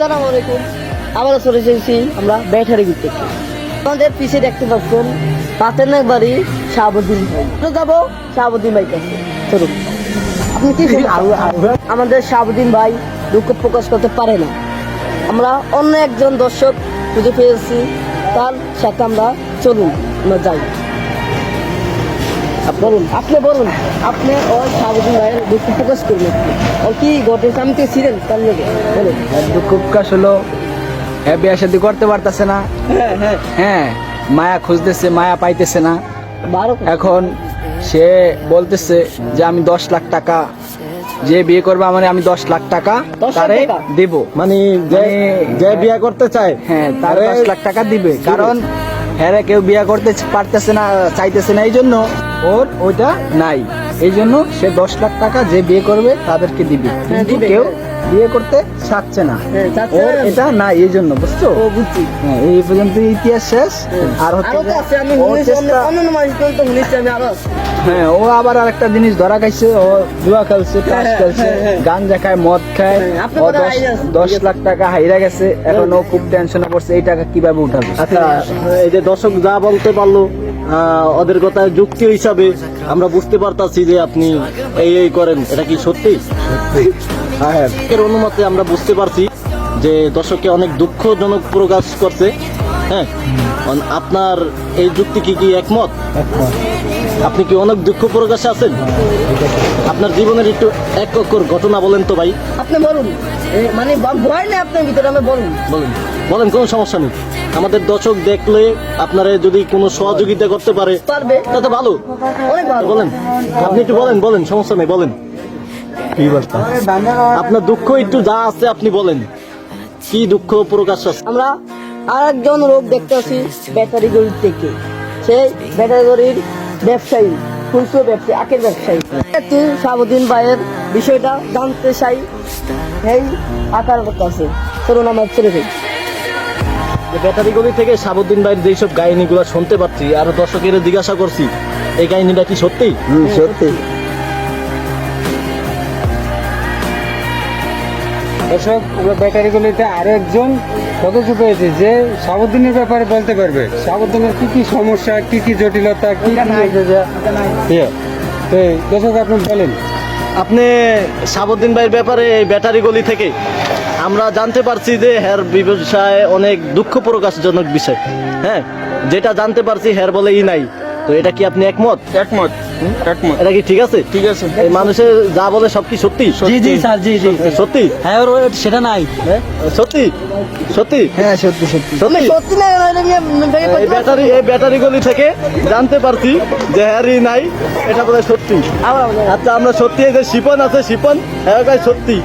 আসসালামু আলাইকুম। আবারও চলে এসেছি আমরা ব্যাটারি ঘুরতে আমাদের পিছে দেখতে পাচ্ছেন পাতেনের বাড়ি শাহাবুদ্দিন ভাই। যাব শাহাবুদ্দিন ভাই কাছে। চলুন। আপনি কি? আমাদের শাহাবুদ্দিন ভাই দুঃখ প্রকাশ করতে পারে না। আমরা অন্য একজন দর্শক খুঁজে পেয়েছি। তার সাথে আমরা চলুন আমরা যাই। বলুন আপনি বলুন আপনি ওই শাহাবুদ্দিন ভাইয়ের দুঃখ প্রকাশ একটু। ও কি ঘটেছে? আমি তো ছিলেন তার লোকে বলুন। দুঃখ প্রকাশ হলো হ্যাঁ বিয়া শাদি করতে পারতেছে না। হ্যাঁ হ্যাঁ। হ্যাঁ মায়া খুঁজতেছে মায়া পাইতেছে না। এখন সে বলতেছে যে আমি দশ লাখ টাকা যে বিয়ে করবে মানে আমি দশ লাখ টাকা 10 লাখ তারে? দেব। মানে যে মানে- যে বিয়ে করতে চায় হ্যাঁ তারে দশ লাখ টাকা দিবে। কারণ হ্যাঁ রে, কেউ বিয়ে করতে পারতেছে না চাইতেছে না এই জন্য ওর ওইটা নাই। এই জন্য সে দশ লাখ টাকা যে বিয়ে করবে তাদেরকে দিবে। হ্যাঁ, কিন্তু কেউ বিয়ে করতে চাচ্ছে না। হ্যাঁ, ওর এটা নাই এই জন্য বুঝছ? ও বুঝছি। হ্যাঁ, এই পর্যন্ত ইতিহাস শেষ। আর হচ্ছে হ্যাঁ ও আবার আরেকটা জিনিস ধরা খাইছে ও জুয়া খেলছে তাস খেলছে। গাঞ্জা খায় মদ খায়। ও দশ-। লাখ টাকা হাইরা গেছে। এখন ও খুব টেনশনে পড়ছে এই টাকা কীভাবে উঠাবে? আচ্ছা এই যে দর্শক যা বলতে পারল ওদের কথা যুক্তি হিসাবে আমরা বুঝতে পারতাছি যে আপনি এই এই করেন। এটা কি সত্যি? হ্যাঁ এর অনুমতে আমরা বুঝতে পারছি যে দর্শককে অনেক দুঃখজনক প্রকাশ করছে। হ্যাঁ? আপনার এই যুক্তি কি কি একমত? আপনি কি অনেক দুঃখ প্রকাশে আছেন? আপনার জীবনের একটু এক অক্ষর ঘটনা বলেন তো ভাই। আপনি বলুন। মানে ভয় নেই আপনার ভিতরে আমি বলুন। বলেন। বলেন কোনো সমস্যা নেই। আমাদের দর্শক দেখলে আপনারা যদি কোনো সহযোগিতা করতে পারে পারবে। তাতে ভালো। অনেক ভালো। বলেন আপনি একটু বলেন বলেন সমস্যা নেই বলেন। আপনার দুঃখ একটু যা আছে আপনি বলেন। কি দুঃখ প্রকাশ আছে? আমরা আরেকজন লোক দেখতে আছি ব্যাটারি গড়ির থেকে। সেই ব্যাটারি গড়ির ব্যবসায়ী খুচরো ব্যবসায়ী আখের ব্যবসায়ী। একটি শাহাবুদ্দিন ভাইয়ের বিষয়টা জানতে চাই। এই আকার কাছে চলুন আমরা চলে যাই যে ব্যাটারিগুলি থেকে সাবুদ্দিন ভাইয়ের যেসব কাহিনীগুলো শুনতে পাচ্ছি আর দর্শকের জিজ্ঞাসা করছি এই কাহিনীটা কি সত্যি? সত্যি। দর্শক আমরা ব্যাটারিগুলিতে আরও একজন সদস্য পেয়েছি যে সাবধানের ব্যাপারে বলতে পারবে। সাবধানের কি কি সমস্যা কি কি জটিলতা কি কি ইয়ে। দর্শক আপনি বলেন। আপনি সাবুদ্দিন ভাইয়ের ব্যাপারে এই ব্যাটারি গলি থেকে আমরা জানতে পারছি যে হ্যার ব্যবসায় অনেক দুঃখ প্রকাশজনক বিষয়। হ্যাঁ যেটা জানতে পারছি হ্যার বলে ই নাই। তো এটা কি আপনি একমত? একমত একমত। এটা কি ঠিক আছে? ঠিক আছে। এই মানুষের যা বলে সব কি সত্যি? জি জি স্যার জি জি। সত্যি? হ্যাঁ ওর সেটা নাই। হ্যাঁ? সত্যি? সত্যি? হ্যাঁ সত্যি সত্যি। সত্যি? সত্যি না এই ব্যাটারি এই ব্যাটারি গলি থেকে জানতে পারছি যে হ্যারি নাই এটা বলে সত্যি। আচ্ছা আমরা সত্যি এই যে শিপন আছে শিপন হ্যাঁ সত্যি।